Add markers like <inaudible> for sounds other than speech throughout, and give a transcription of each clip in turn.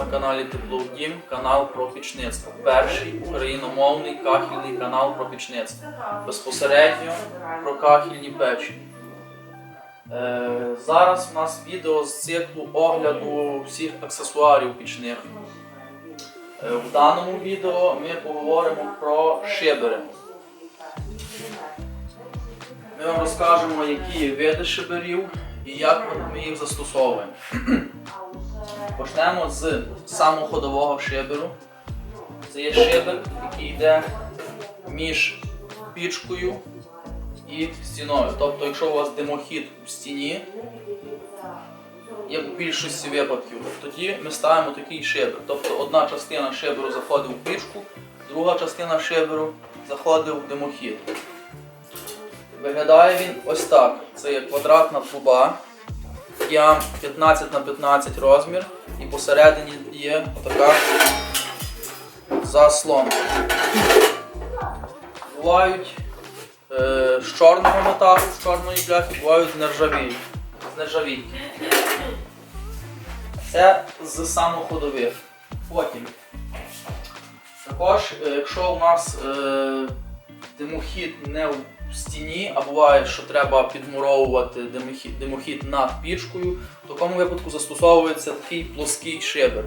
На каналі Тепло канал про пічництво. Перший україномовний кахільний канал про пічництво. Безпосередньо про кахільні печі. Е, зараз у нас відео з циклу огляду всіх аксесуарів пічних. Е, в даному відео ми поговоримо про шибери. Ми вам розкажемо, які види шиберів і як ми їх застосовуємо. Почнемо з самоходового шиберу. Це є шибер, який йде між пічкою і стіною. Тобто, якщо у вас димохід у стіні, як у більшості випадків, тоді ми ставимо такий шибер. Тобто одна частина шиберу заходить у пічку, друга частина шиберу заходить в димохід. Виглядає він ось так. Це є квадратна труба, діам 15 на 15 розмір, і посередині є така заслонка. Бувають е, з чорного металу, з чорної бляхи, бувають нержаві, з нержавійки. Це з самоходових. Потім. Також, е, якщо у нас е, димохід не в стіні, а буває, що треба підмуровувати димохід, димохід над пічкою, в такому випадку застосовується такий плоский шибер.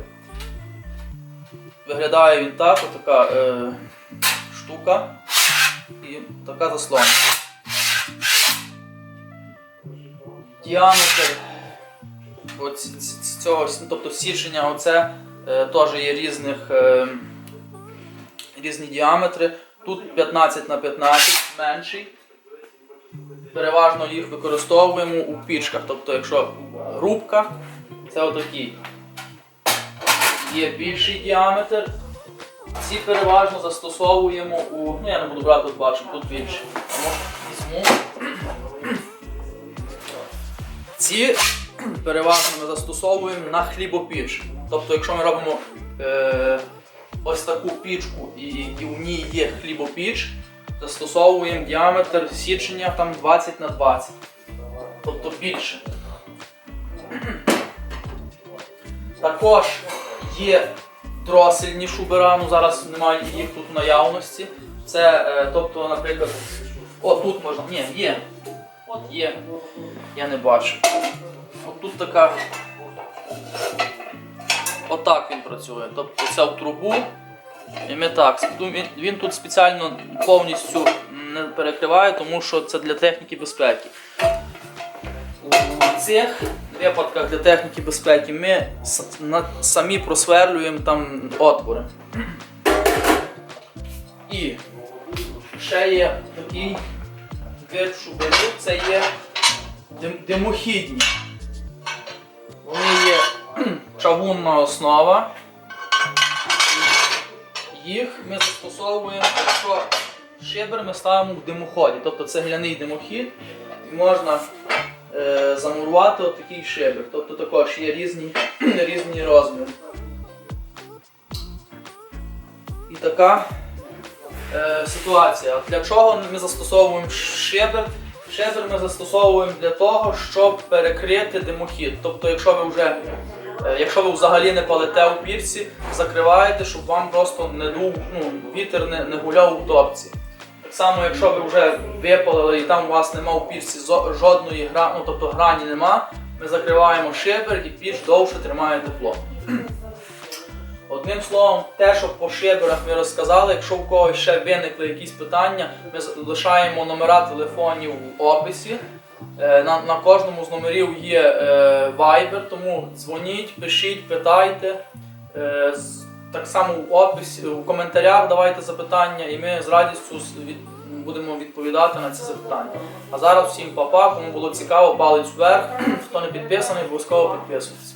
Виглядає він так, отака е, штука і така заслонка. Діаметр цього, тобто січення оце е, теж є різних, е, різні діаметри. Тут 15 на 15 менший. Переважно їх використовуємо у пічках. Тобто, якщо грубка, це отакий. Є більший діаметр. Ці переважно застосовуємо у. Ну, я не буду брати, тут бачу, тут більше. Візьму. Ці переважно ми застосовуємо на хлібопіч. Тобто, якщо ми робимо е, ось таку пічку і, і в ній є хлібопіч, застосовуємо діаметр січення там 20 на 20. Тобто більше. Також є дросельні шубера, зараз немає їх тут в наявності. Це, е, тобто, наприклад, о, тут можна. Ні, є. От є. Я не бачу. От тут така. Отак він працює. Тобто це в трубу. І ми так. Ну, Він, тут спеціально повністю не перекриває, тому що це для техніки безпеки. У цих випадках для техніки безпеки ми самі просверлюємо там отвори. І ще є такий вид шуберів, це є дим- димохідні. Чавунна основа. Їх ми застосовуємо, якщо шибер ми ставимо в димоході. Тобто цегляний димохід і можна е, замурувати отакий шибер. Тобто також є різні, <clears throat> різні розміри. І така е, ситуація. Для чого ми застосовуємо шибер? Шибер ми застосовуємо для того, щоб перекрити димохід. Тобто, якщо ви вже Якщо ви взагалі не палите у пірці, закриваєте, щоб вам просто не дув, ну, вітер не, не гуляв у топці. Так само, якщо ви вже випалили і там у вас нема у пірці жодної гра, ну, тобто грані нема, ми закриваємо шибер і піч довше тримає тепло. <clears throat> Одним словом, те, що по шиберах ми розказали, якщо у когось ще виникли якісь питання, ми з- лишаємо номера телефонів в описі. Е, На, на кожному з номерів є е, Viber, тому дзвоніть, пишіть, питайте. Е, з- так само в описі, у коментарях давайте запитання, і ми з радістю від, будемо відповідати на ці запитання. А зараз всім па-па, кому було цікаво, палець вверх. Хто не підписаний, обов'язково підписуйтесь.